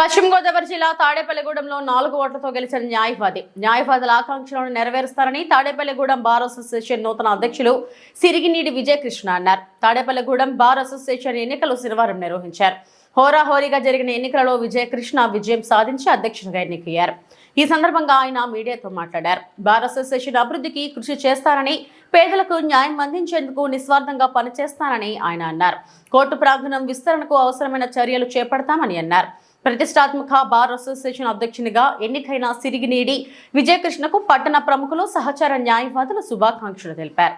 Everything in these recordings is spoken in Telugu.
పశ్చిమ గోదావరి జిల్లా తాడేపల్లిగూడెంలో నాలుగు ఓట్లతో గెలిచిన న్యాయవాది. న్యాయవాదుల ఆకాంక్షలను నెరవేరుస్తారని తాడేపల్లిగూడెం బార్ అసోసియేషన్ నూతన అధ్యక్షులు సిరిగినీడి విజయకృష్ణ అన్నారు. తాడేపల్లిగూడెం బార్ అసోసియేషన్ ఎన్నికలు శనివారం నిర్వహించారు. హోరాహోరీగా జరిగిన ఎన్నికలలో విజయకృష్ణ విజయం సాధించి అధ్యక్షునిగా ఎన్నికయ్యారు. ఈ సందర్భంగా ఆయన మీడియాతో మాట్లాడారు. బార్ అసోసియేషన్ అభివృద్ధికి కృషి చేస్తారని పేదలకు న్యాయం అందించేందుకు నిస్వార్థంగా పనిచేస్తానని ఆయన అన్నారు. కోర్టు ప్రాంగణం విస్తరణకు అవసరమైన చర్యలు చేపడతామని అన్నారు. ప్రతిష్టాత్మక బార్ అసోసియేషన్ అధ్యక్షునిగా ఎన్నికైన సిరిగినీడి విజయకృష్ణకు పట్టణ ప్రముఖులు సహచార న్యాయవాదులు శుభాకాంక్షలు తెలిపారు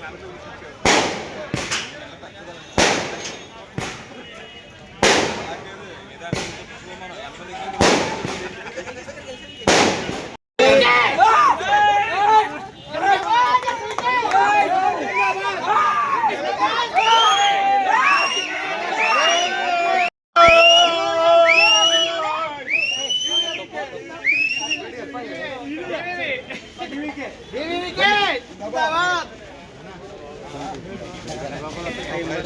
Thank you.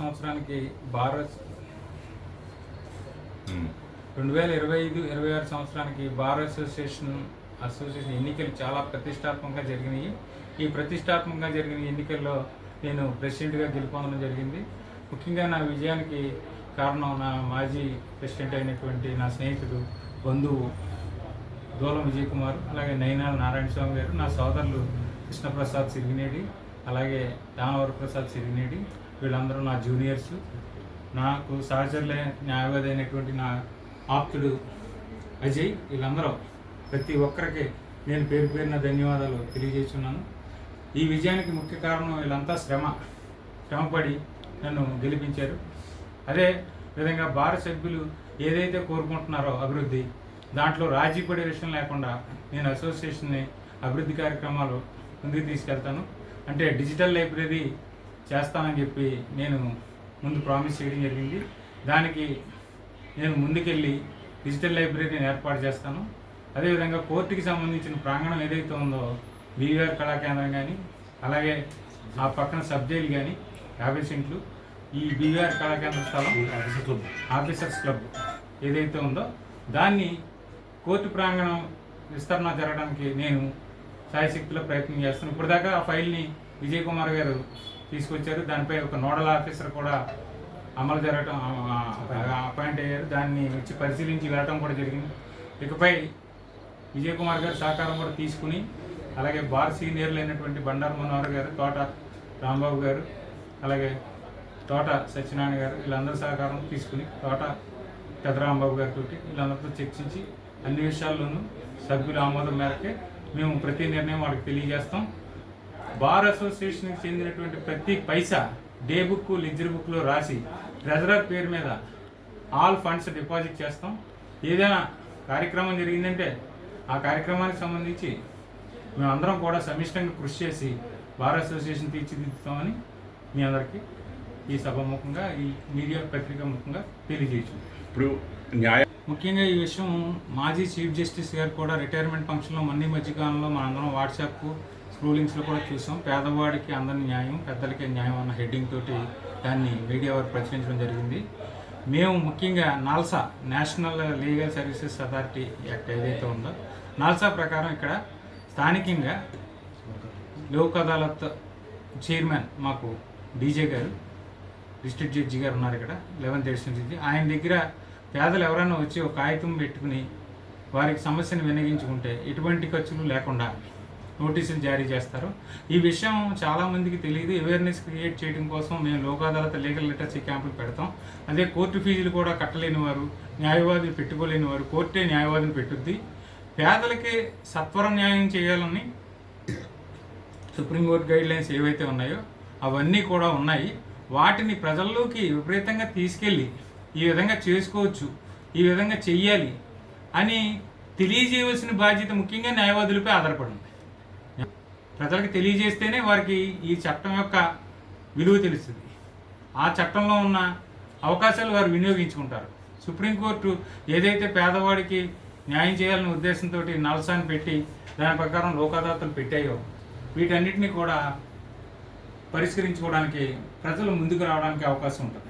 సంవత్సరానికి భారత్ రెండు వేల ఇరవై ఐదు ఇరవై ఆరు సంవత్సరానికి బార్ అసోసియేషన్ అసోసియేషన్ ఎన్నికలు చాలా ప్రతిష్టాత్మకంగా జరిగినాయి. ఈ ప్రతిష్టాత్మకంగా జరిగిన ఎన్నికల్లో నేను ప్రెసిడెంట్గా గెలుపొందడం జరిగింది. ముఖ్యంగా నా విజయానికి కారణం నా మాజీ ప్రెసిడెంట్ అయినటువంటి నా స్నేహితుడు బంధువు దూలం విజయ్ కుమార్ అలాగే నైనాల్ నారాయణ స్వామి గారు నా సోదరులు కృష్ణప్రసాద్ సిరిగినేడి అలాగే దానవర ప్రసాద్ సిరిగినేడి వీళ్ళందరూ నా జూనియర్స్ నాకు సహచరులే న్యాయవాది అయినటువంటి నా ఆప్తుడు అజయ్. వీళ్ళందరూ ప్రతి ఒక్కరికి నేను పేరు పేరున ధన్యవాదాలు తెలియజేస్తున్నాను. ఈ విజయానికి ముఖ్య కారణం వీళ్ళంతా శ్రమ. శ్రమపడి నన్ను గెలిపించారు. అదే విధంగా భారత సభ్యులు ఏదైతే కోరుకుంటున్నారో అభివృద్ధి దాంట్లో రాజీ పడే విషయం లేకుండా నేను అసోసియేషన్ని అభివృద్ధి కార్యక్రమాలు ముందుకు తీసుకెళ్తాను. అంటే డిజిటల్ లైబ్రరీ చేస్తానని చెప్పి నేను ముందు ప్రామిస్ చేయడం జరిగింది. దానికి నేను ముందుకెళ్ళి డిజిటల్ లైబ్రరీని ఏర్పాటు చేస్తాను. అదేవిధంగా కోర్టుకి సంబంధించిన ప్రాంగణం ఏదైతే ఉందో బీవీఆర్ కళా కేంద్రం కానీ అలాగే ఆ పక్కన సబ్ జైలు కానీ యాభై సెంట్లు ఈ బీవీఆర్ కళా కేంద్ర స్థలం ఆఫీసర్స్ క్లబ్ ఏదైతే ఉందో దాన్ని కోర్టు ప్రాంగణం విస్తరణ జరగడానికి నేను శాయశక్తిలో ప్రయత్నం చేస్తాను. ఇప్పటిదాకా ఆ ఫైల్ని విజయ్ కుమార్ గారు తీసుకొచ్చారు. దానిపై ఒక నోడల్ ఆఫీసర్ కూడా అమలు జరగటం అపాయింట్ అయ్యారు. దాన్ని వచ్చి పరిశీలించి వెళ్ళటం కూడా జరిగింది. ఇకపై విజయ్ కుమార్ గారు సహకారం కూడా తీసుకుని అలాగే బార్ సీనియర్లు అయినటువంటి బండారు మనోహర్ గారు తోట రాంబాబు గారు అలాగే తోట సత్యనారాయణ గారు వీళ్ళందరి సహకారం తీసుకుని తోట పెదరాంబాబు గారితో వీళ్ళందరితో చర్చించి అన్ని విషయాల్లోనూ సభ్యుల ఆమోదం మేరకే మేము ప్రతి నిర్ణయం వాళ్ళకి తెలియజేస్తాం. బార్ అసోసియేషన్కి చెందినటువంటి ప్రతి పైసా డే బుక్ లెజర్ బుక్లో రాసి ట్రెజరర్ పేరు మీద ఆల్ ఫండ్స్ డిపాజిట్ చేస్తాం. ఏదైనా కార్యక్రమం జరిగిందంటే ఆ కార్యక్రమానికి సంబంధించి మేమందరం కూడా సమిష్టంగా కృషి చేసి బార్ అసోసియేషన్ తీర్చిదిద్దుతామని మీ అందరికీ ఈ సభాముఖంగా ఈ మీడియా పత్రిక ముఖంగా తెలియజేయచ్చు ఇప్పుడు న్యాయ ముఖ్యంగా ఈ విషయం మాజీ చీఫ్ జస్టిస్ గారు కూడా రిటైర్మెంట్ ఫంక్షన్లో మొన్న మధ్యకాలంలో మనందరం వాట్సాప్ రూలింగ్స్లో కూడా చూసాం. పేదవాడికి అందని న్యాయం పెద్దలకి న్యాయం అన్న హెడ్డింగ్ తోటి దాన్ని మీడియా వారు ప్రచురించడం జరిగింది. మేము ముఖ్యంగా NALSA national legal services authority act ఏదైతే ఉందో నాల్సా ప్రకారం ఇక్కడ స్థానికంగా లోక్ అదాలత్ చైర్మన్ మాకు DJ garu district judge garu ఉన్నారు ఇక్కడ లెవెన్త్ ఎడిషన్ జడ్జి. ఆయన దగ్గర పేదలు ఎవరైనా వచ్చి ఒక కాగితం పెట్టుకుని వారికి సమస్యను వినియోగించుకుంటే ఎటువంటి ఖర్చులు లేకుండా నోటీసులు జారీ చేస్తారు. ఈ విషయం చాలామందికి తెలియదు అవేర్నెస్ క్రియేట్ చేయడం కోసం మేము లోక్ అదాలత్ లీగల్ లిటరసీ క్యాంపులు పెడతాం. అదే కోర్టు ఫీజులు కూడా కట్టలేని వారు న్యాయవాదులు పెట్టుకోలేని వారు కోర్టే న్యాయవాదిని పెట్టుద్ది. పేదలకి సత్వర న్యాయం చేయాలని సుప్రీంకోర్టు గైడ్ లైన్స్ ఏవైతే ఉన్నాయో అవన్నీ కూడా ఉన్నాయి. వాటిని ప్రజల్లోకి విపరీతంగా తీసుకెళ్ళి ఈ విధంగా చేసుకోవచ్చు ఈ విధంగా చెయ్యాలి అని తెలియజేయవలసిన బాధ్యత ముఖ్యంగా న్యాయవాదులపై ఆధారపడింది. ప్రజలకు తెలియజేస్తేనే వారికి ఈ చట్టం యొక్క విలువ తెలుస్తుంది. ఆ చట్టంలో ఉన్న అవకాశాలు వారు వినియోగించుకుంటారు. సుప్రీంకోర్టు ఏదైతే పేదవాడికి న్యాయం చేయాలనే ఉద్దేశంతో నల్సాన్ని పెట్టి దాని ప్రకారం లోకాదాతలు పెట్టాయో వీటన్నిటిని కూడా పరిష్కరించుకోవడానికి ప్రజలు ముందుకు రావడానికి అవకాశం ఉంటుంది.